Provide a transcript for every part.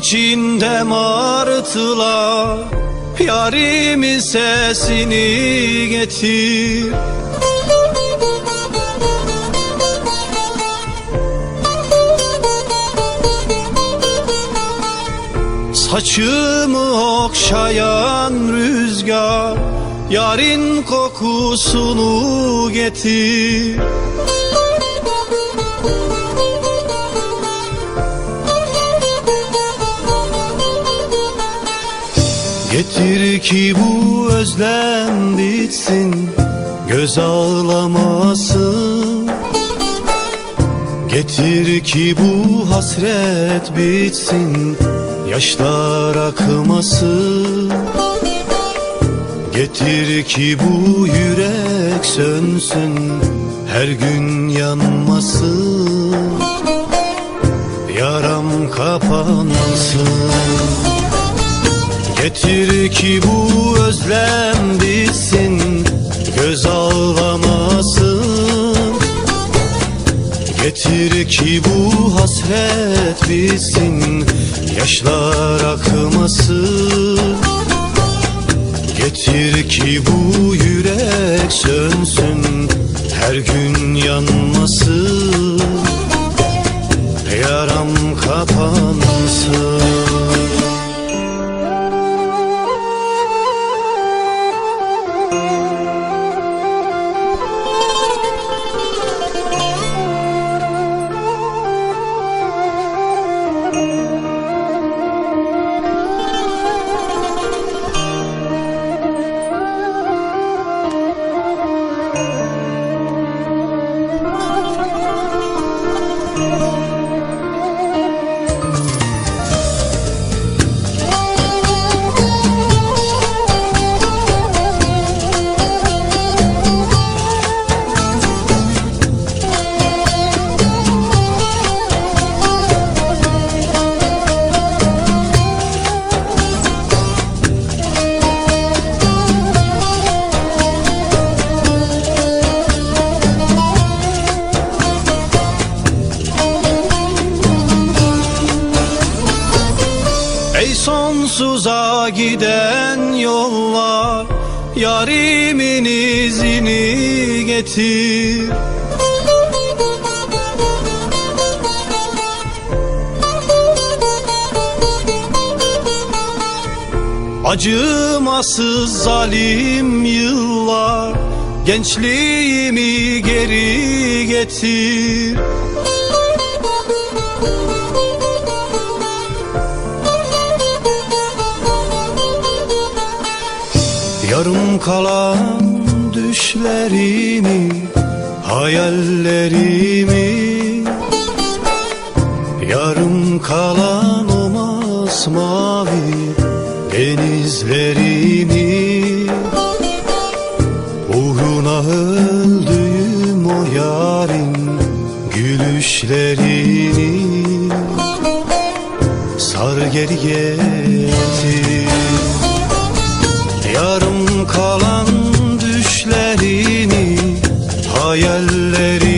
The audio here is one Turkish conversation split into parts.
İçinde martılar Yarimin sesini getir. Saçımı okşayan rüzgar Yarın kokusunu getir Getir ki bu özlem bitsin Göz ağlamasın. Getir ki bu hasret bitsin Yaşlar akmasın. Getir ki bu yürek sönsün Her gün yanmasın. Yaram kapansın ki bu özlem bitsin Göz ağlamasın Getir ki bu hasret bitsin Yaşlar akmasın. Getir ki bu yürek sönsün Her gün yanmasın. Yaram kapansın you. Sonsuza giden yollar Yarimin izini getir. Acımasız zalim yıllar Gençliğimi geri getir Yarım kalan düşlerimi Hayallerimi. Yarım kalan o masmavi denizlerimi. Uğruna öldüğüm o yarın gülüşlerini. Sar geri getir Yarım kalan düşlerimi Hayallerimi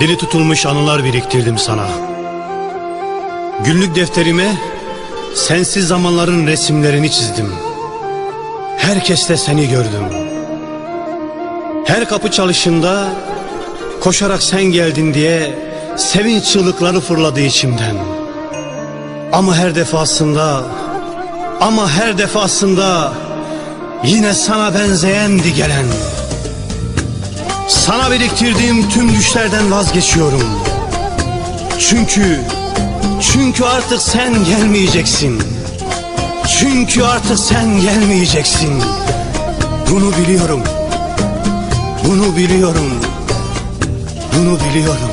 Dili tutulmuş anılar biriktirdim sana. Günlük defterime sensiz zamanların resimlerini çizdim. Herkeste seni gördüm. Her kapı çalışında koşarak sen geldin diye sevinç çığlıkları fırladı içimden. Ama her defasında ama her defasında yine sana benzeyendi gelen. Sana biriktirdiğim tüm düşlerden vazgeçiyorum. Çünkü, çünkü artık sen gelmeyeceksin. Çünkü artık sen gelmeyeceksin. Bunu biliyorum. Bunu biliyorum. Bunu biliyorum.